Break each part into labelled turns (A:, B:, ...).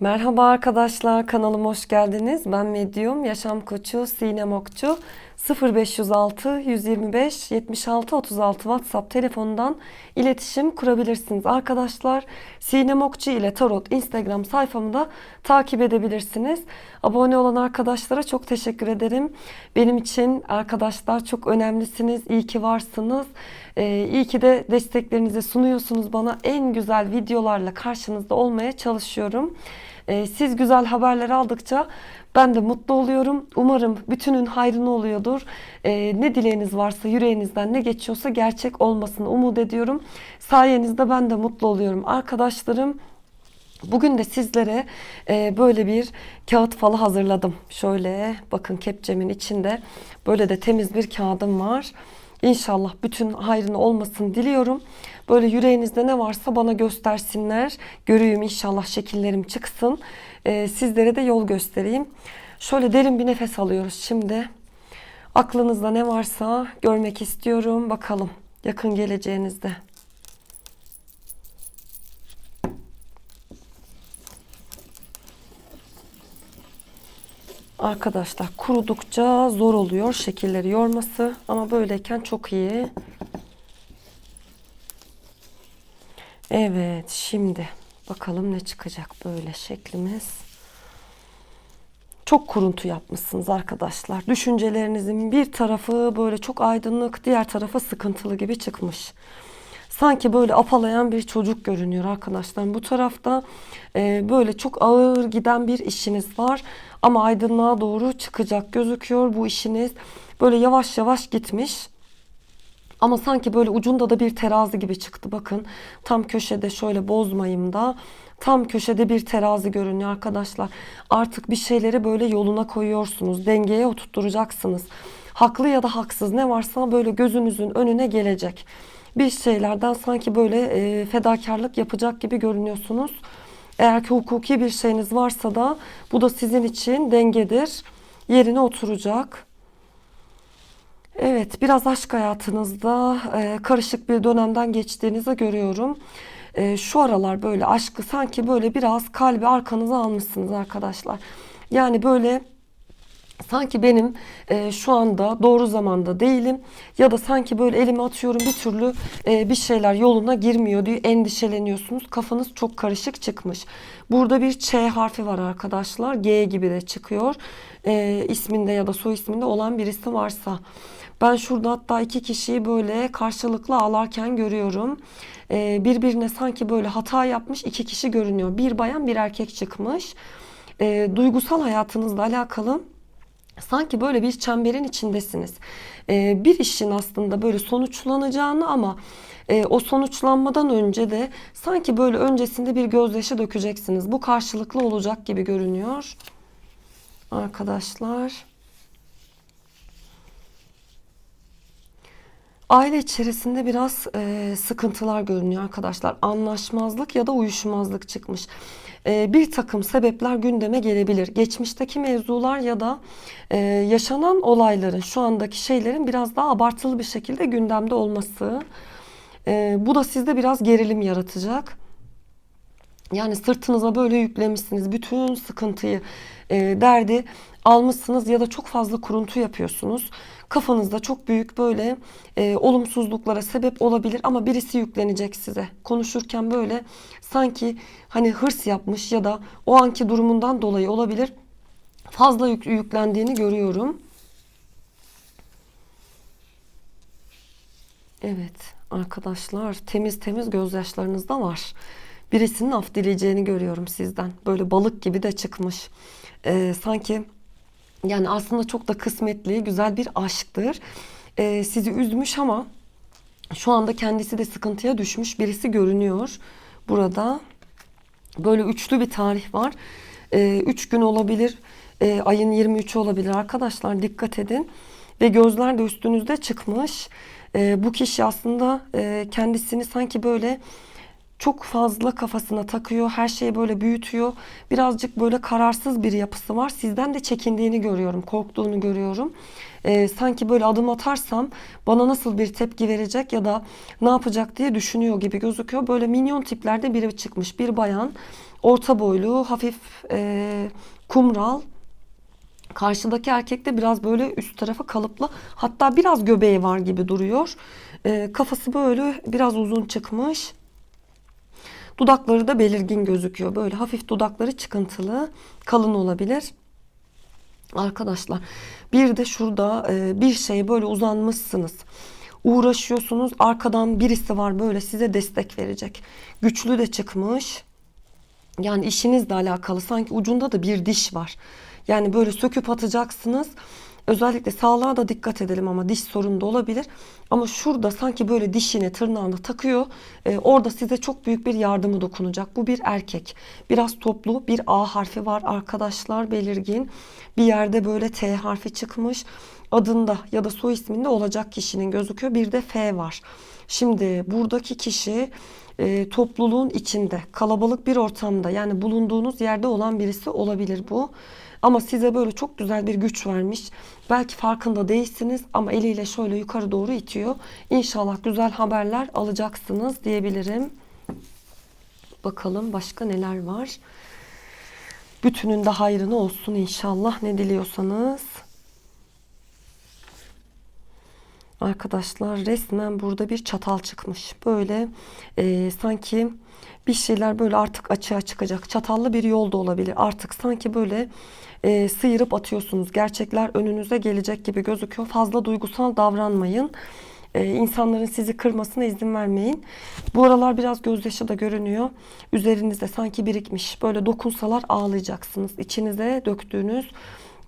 A: Merhaba arkadaşlar, kanalıma hoş geldiniz. Ben Medyum, yaşam koçu, Sinem Okçu. 0506 125 76 36 WhatsApp telefonundan iletişim kurabilirsiniz. Arkadaşlar Sinem Okçu ile Tarot Instagram sayfamı da takip edebilirsiniz. Abone olan arkadaşlara çok teşekkür ederim. Benim için arkadaşlar çok önemlisiniz. İyi ki varsınız. Ee, iyi ki de desteklerinizi sunuyorsunuz bana. En güzel videolarla karşınızda olmaya çalışıyorum. Ee, siz güzel haberler aldıkça ben de mutlu oluyorum. Umarım bütünün hayrını oluyordur. Ee, ne dileğiniz varsa yüreğinizden ne geçiyorsa gerçek olmasını umut ediyorum. Sayenizde ben de mutlu oluyorum. Arkadaşlarım Bugün de sizlere e, böyle bir kağıt falı hazırladım. Şöyle bakın kepçemin içinde böyle de temiz bir kağıdım var. İnşallah bütün hayrını olmasını diliyorum. Böyle yüreğinizde ne varsa bana göstersinler. Göreyim inşallah şekillerim çıksın. E, sizlere de yol göstereyim. Şöyle derin bir nefes alıyoruz şimdi. Aklınızda ne varsa görmek istiyorum. Bakalım yakın geleceğinizde. Arkadaşlar kurudukça zor oluyor şekilleri yorması ama böyleyken çok iyi. Evet şimdi bakalım ne çıkacak böyle şeklimiz. Çok kuruntu yapmışsınız arkadaşlar. Düşüncelerinizin bir tarafı böyle çok aydınlık, diğer tarafı sıkıntılı gibi çıkmış. Sanki böyle apalayan bir çocuk görünüyor arkadaşlar. Bu tarafta e, böyle çok ağır giden bir işiniz var. Ama aydınlığa doğru çıkacak gözüküyor bu işiniz. Böyle yavaş yavaş gitmiş. Ama sanki böyle ucunda da bir terazi gibi çıktı. Bakın tam köşede şöyle bozmayayım da tam köşede bir terazi görünüyor arkadaşlar. Artık bir şeyleri böyle yoluna koyuyorsunuz. Dengeye oturtturacaksınız. Haklı ya da haksız ne varsa böyle gözünüzün önüne gelecek. Bir şeylerden sanki böyle e, fedakarlık yapacak gibi görünüyorsunuz. Eğer ki hukuki bir şeyiniz varsa da bu da sizin için dengedir. Yerine oturacak. Evet, biraz aşk hayatınızda e, karışık bir dönemden geçtiğinizi görüyorum. E, şu aralar böyle aşkı sanki böyle biraz kalbi arkanıza almışsınız arkadaşlar. Yani böyle sanki benim e, şu anda doğru zamanda değilim ya da sanki böyle elimi atıyorum bir türlü e, bir şeyler yoluna girmiyor diye endişeleniyorsunuz. Kafanız çok karışık çıkmış. Burada bir Ç harfi var arkadaşlar. G gibi de çıkıyor. E, isminde ya da soy isminde olan birisi varsa. Ben şurada hatta iki kişiyi böyle karşılıklı ağlarken görüyorum. E, birbirine sanki böyle hata yapmış iki kişi görünüyor. Bir bayan bir erkek çıkmış. E, duygusal hayatınızla alakalı sanki böyle bir çemberin içindesiniz. Ee, bir işin aslında böyle sonuçlanacağını ama e, o sonuçlanmadan önce de sanki böyle öncesinde bir gözyaşı dökeceksiniz. Bu karşılıklı olacak gibi görünüyor. Arkadaşlar. Aile içerisinde biraz e, sıkıntılar görünüyor arkadaşlar. Anlaşmazlık ya da uyuşmazlık çıkmış. E, bir takım sebepler gündeme gelebilir. Geçmişteki mevzular ya da e, yaşanan olayların, şu andaki şeylerin biraz daha abartılı bir şekilde gündemde olması. E, bu da sizde biraz gerilim yaratacak. Yani sırtınıza böyle yüklemişsiniz bütün sıkıntıyı, e, derdi almışsınız ya da çok fazla kuruntu yapıyorsunuz. Kafanızda çok büyük böyle e, olumsuzluklara sebep olabilir ama birisi yüklenecek size. Konuşurken böyle sanki hani hırs yapmış ya da o anki durumundan dolayı olabilir. Fazla yük, yüklendiğini görüyorum. Evet arkadaşlar temiz temiz gözyaşlarınız da var. Birisinin af dileyeceğini görüyorum sizden. Böyle balık gibi de çıkmış. Ee, sanki yani aslında çok da kısmetli, güzel bir aşktır. Ee, sizi üzmüş ama şu anda kendisi de sıkıntıya düşmüş birisi görünüyor burada. Böyle üçlü bir tarih var. Ee, üç gün olabilir, ee, ayın 23'ü olabilir arkadaşlar dikkat edin. Ve gözler de üstünüzde çıkmış. Ee, bu kişi aslında e, kendisini sanki böyle çok fazla kafasına takıyor. Her şeyi böyle büyütüyor. Birazcık böyle kararsız bir yapısı var. Sizden de çekindiğini görüyorum. Korktuğunu görüyorum. Ee, sanki böyle adım atarsam bana nasıl bir tepki verecek ya da ne yapacak diye düşünüyor gibi gözüküyor. Böyle minyon tiplerde biri çıkmış. Bir bayan. Orta boylu, hafif e, kumral. Karşıdaki erkek de biraz böyle üst tarafa kalıplı. Hatta biraz göbeği var gibi duruyor. Ee, kafası böyle biraz uzun çıkmış. Dudakları da belirgin gözüküyor. Böyle hafif dudakları çıkıntılı, kalın olabilir. Arkadaşlar bir de şurada e, bir şey böyle uzanmışsınız. Uğraşıyorsunuz. Arkadan birisi var böyle size destek verecek. Güçlü de çıkmış. Yani işinizle alakalı sanki ucunda da bir diş var. Yani böyle söküp atacaksınız. Özellikle sağlığa da dikkat edelim ama diş sorunu da olabilir. Ama şurada sanki böyle dişine tırnağını takıyor. Ee, orada size çok büyük bir yardımı dokunacak. Bu bir erkek. Biraz toplu bir A harfi var arkadaşlar belirgin. Bir yerde böyle T harfi çıkmış. Adında ya da soy isminde olacak kişinin gözüküyor. Bir de F var. Şimdi buradaki kişi e, topluluğun içinde, kalabalık bir ortamda yani bulunduğunuz yerde olan birisi olabilir bu. Ama size böyle çok güzel bir güç vermiş. Belki farkında değilsiniz ama eliyle şöyle yukarı doğru itiyor. İnşallah güzel haberler alacaksınız diyebilirim. Bakalım başka neler var. Bütünün de hayrını olsun inşallah ne diliyorsanız. Arkadaşlar resmen burada bir çatal çıkmış. Böyle e, sanki bir şeyler böyle artık açığa çıkacak. Çatallı bir yol da olabilir. Artık sanki böyle e, sıyırıp atıyorsunuz. Gerçekler önünüze gelecek gibi gözüküyor. Fazla duygusal davranmayın. E, insanların sizi kırmasına izin vermeyin. Bu aralar biraz gözyaşı da görünüyor. Üzerinizde sanki birikmiş. Böyle dokunsalar ağlayacaksınız. İçinize döktüğünüz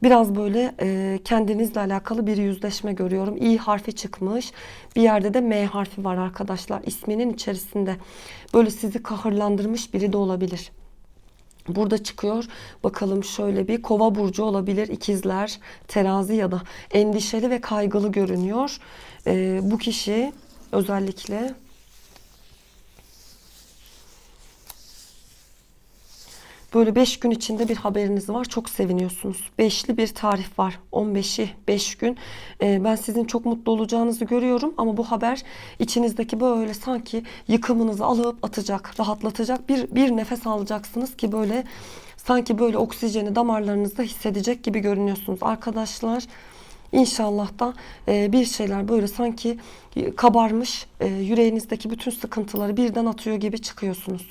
A: Biraz böyle e, kendinizle alakalı bir yüzleşme görüyorum. İ harfi çıkmış. Bir yerde de M harfi var arkadaşlar. İsminin içerisinde. Böyle sizi kahırlandırmış biri de olabilir. Burada çıkıyor. Bakalım şöyle bir kova burcu olabilir. ikizler, terazi ya da endişeli ve kaygılı görünüyor. E, bu kişi özellikle Böyle 5 gün içinde bir haberiniz var. Çok seviniyorsunuz. Beşli bir tarih var. 15'i 5 gün. Ee, ben sizin çok mutlu olacağınızı görüyorum. Ama bu haber içinizdeki böyle sanki yıkımınızı alıp atacak, rahatlatacak. Bir, bir nefes alacaksınız ki böyle sanki böyle oksijeni damarlarınızda hissedecek gibi görünüyorsunuz. Arkadaşlar İnşallah da e, bir şeyler böyle sanki kabarmış e, yüreğinizdeki bütün sıkıntıları birden atıyor gibi çıkıyorsunuz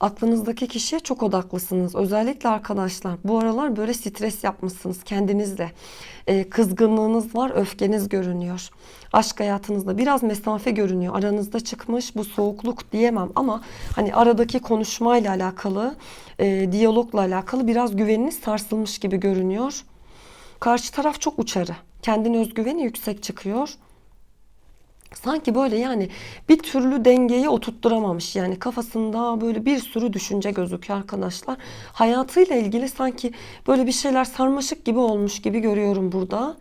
A: aklınızdaki kişiye çok odaklısınız. Özellikle arkadaşlar bu aralar böyle stres yapmışsınız kendinizle. Ee, kızgınlığınız var, öfkeniz görünüyor. Aşk hayatınızda biraz mesafe görünüyor. Aranızda çıkmış bu soğukluk diyemem ama hani aradaki konuşmayla alakalı, e, diyalogla alakalı biraz güveniniz sarsılmış gibi görünüyor. Karşı taraf çok uçarı. Kendine özgüveni yüksek çıkıyor. Sanki böyle yani bir türlü dengeyi oturtturamamış. Yani kafasında böyle bir sürü düşünce gözüküyor arkadaşlar. Hayatıyla ilgili sanki böyle bir şeyler sarmaşık gibi olmuş gibi görüyorum burada.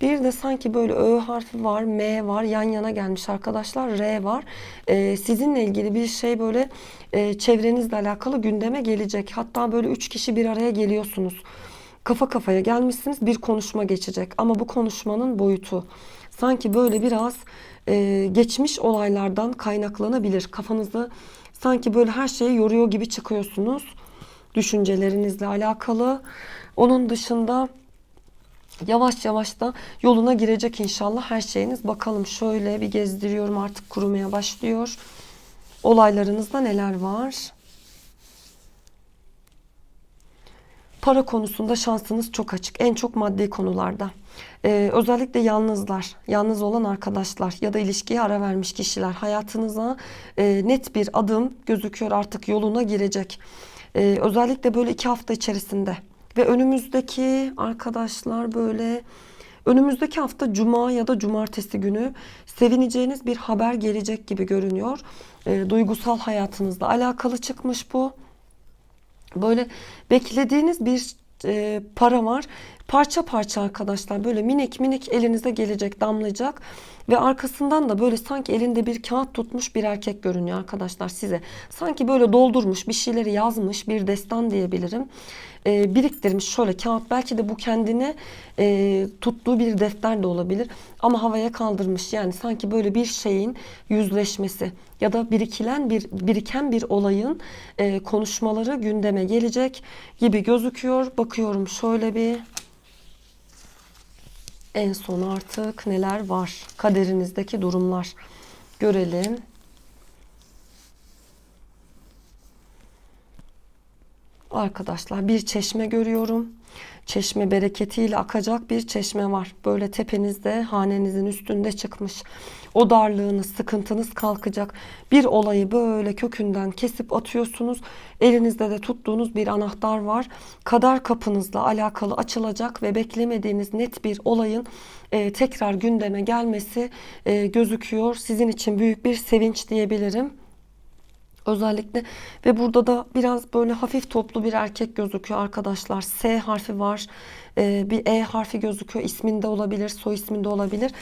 A: Bir de sanki böyle Ö harfi var, M var, yan yana gelmiş arkadaşlar, R var. Ee, sizinle ilgili bir şey böyle e, çevrenizle alakalı gündeme gelecek. Hatta böyle üç kişi bir araya geliyorsunuz. Kafa kafaya gelmişsiniz, bir konuşma geçecek. Ama bu konuşmanın boyutu sanki böyle biraz e, geçmiş olaylardan kaynaklanabilir. Kafanızı sanki böyle her şeyi yoruyor gibi çıkıyorsunuz. Düşüncelerinizle alakalı. Onun dışında yavaş yavaş da yoluna girecek inşallah her şeyiniz. Bakalım şöyle bir gezdiriyorum artık kurumaya başlıyor. Olaylarınızda neler var? Para konusunda şansınız çok açık. En çok maddi konularda. Ee, özellikle yalnızlar, yalnız olan arkadaşlar ya da ilişkiye ara vermiş kişiler hayatınıza e, net bir adım gözüküyor artık yoluna girecek. Ee, özellikle böyle iki hafta içerisinde ve önümüzdeki arkadaşlar böyle önümüzdeki hafta cuma ya da cumartesi günü sevineceğiniz bir haber gelecek gibi görünüyor. Ee, duygusal hayatınızla alakalı çıkmış bu. Böyle beklediğiniz bir e, para var. Parça parça arkadaşlar böyle minik minik elinize gelecek damlayacak. Ve arkasından da böyle sanki elinde bir kağıt tutmuş bir erkek görünüyor arkadaşlar size. Sanki böyle doldurmuş bir şeyleri yazmış bir destan diyebilirim. Ee, biriktirmiş şöyle kağıt belki de bu kendine e, tuttuğu bir defter de olabilir. Ama havaya kaldırmış yani sanki böyle bir şeyin yüzleşmesi ya da birikilen bir biriken bir olayın e, konuşmaları gündeme gelecek gibi gözüküyor. Bakıyorum şöyle bir en son artık neler var? Kaderinizdeki durumlar. Görelim. Arkadaşlar bir çeşme görüyorum. Çeşme bereketiyle akacak bir çeşme var. Böyle tepenizde, hanenizin üstünde çıkmış. O darlığınız, sıkıntınız kalkacak. Bir olayı böyle kökünden kesip atıyorsunuz. Elinizde de tuttuğunuz bir anahtar var. Kader kapınızla alakalı açılacak ve beklemediğiniz net bir olayın e, tekrar gündeme gelmesi e, gözüküyor. Sizin için büyük bir sevinç diyebilirim. Özellikle ve burada da biraz böyle hafif toplu bir erkek gözüküyor arkadaşlar. S harfi var. Ee, bir E harfi gözüküyor. İsminde olabilir, soy isminde olabilir.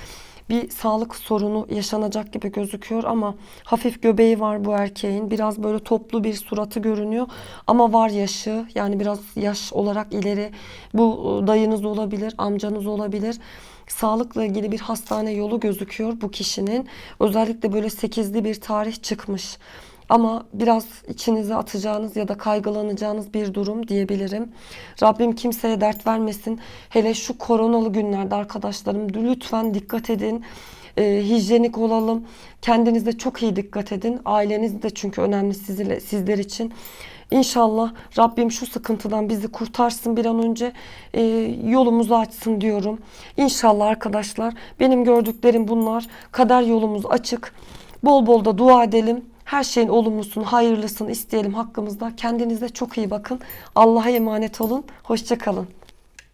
A: Bir sağlık sorunu yaşanacak gibi gözüküyor ama hafif göbeği var bu erkeğin. Biraz böyle toplu bir suratı görünüyor ama var yaşı. Yani biraz yaş olarak ileri. Bu dayınız olabilir, amcanız olabilir sağlıkla ilgili bir hastane yolu gözüküyor bu kişinin. Özellikle böyle 8'li bir tarih çıkmış. Ama biraz içinize atacağınız ya da kaygılanacağınız bir durum diyebilirim. Rabbim kimseye dert vermesin. Hele şu koronalı günlerde arkadaşlarım lütfen dikkat edin. Ee, hijyenik olalım. Kendinize çok iyi dikkat edin. Aileniz de çünkü önemli sizler, sizler için. İnşallah Rabbim şu sıkıntıdan bizi kurtarsın bir an önce e, yolumuzu açsın diyorum. İnşallah arkadaşlar benim gördüklerim bunlar. Kader yolumuz açık. Bol bol da dua edelim. Her şeyin olumlusunu, hayırlısını isteyelim hakkımızda. Kendinize çok iyi bakın. Allah'a emanet olun. Hoşçakalın.